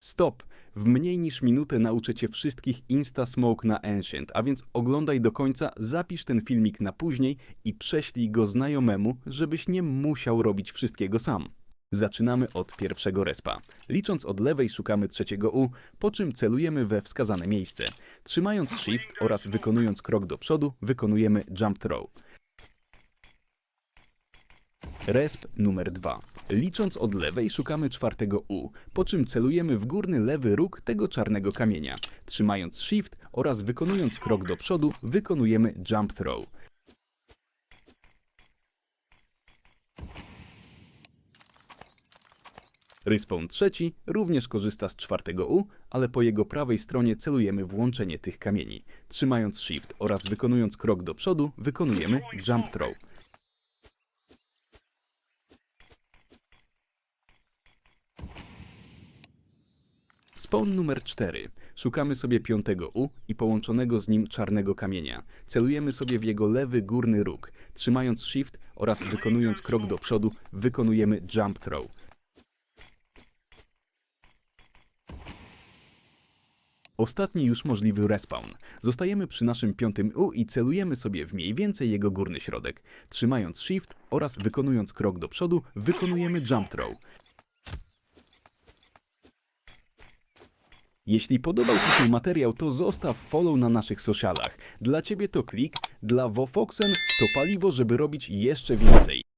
Stop! W mniej niż minutę nauczę Cię wszystkich Insta Smoke na Ancient, a więc oglądaj do końca, zapisz ten filmik na później i prześlij go znajomemu, żebyś nie musiał robić wszystkiego sam. Zaczynamy od pierwszego respa. Licząc od lewej szukamy trzeciego U, po czym celujemy we wskazane miejsce. Trzymając Shift oraz wykonując krok do przodu, wykonujemy Jump Throw. Resp numer 2. Licząc od lewej szukamy czwartego U, po czym celujemy w górny lewy róg tego czarnego kamienia. Trzymając Shift oraz wykonując krok do przodu, wykonujemy Jump Throw. Respawn trzeci również korzysta z czwartego U, ale po jego prawej stronie celujemy w łączenie tych kamieni. Trzymając Shift oraz wykonując krok do przodu, wykonujemy Jump Throw. Spawn numer 4. Szukamy sobie piątego U i połączonego z nim czarnego kamienia. Celujemy sobie w jego lewy górny róg. Trzymając Shift oraz wykonując krok do przodu, wykonujemy Jump Throw. Ostatni już możliwy respawn. Zostajemy przy naszym piątym U i celujemy sobie w mniej więcej jego górny środek. Trzymając Shift oraz wykonując krok do przodu, wykonujemy Jump Throw. Jeśli podobał Ci się materiał, to zostaw follow na naszych socialach. Dla Ciebie to klik, dla Wofoxen to paliwo, żeby robić jeszcze więcej.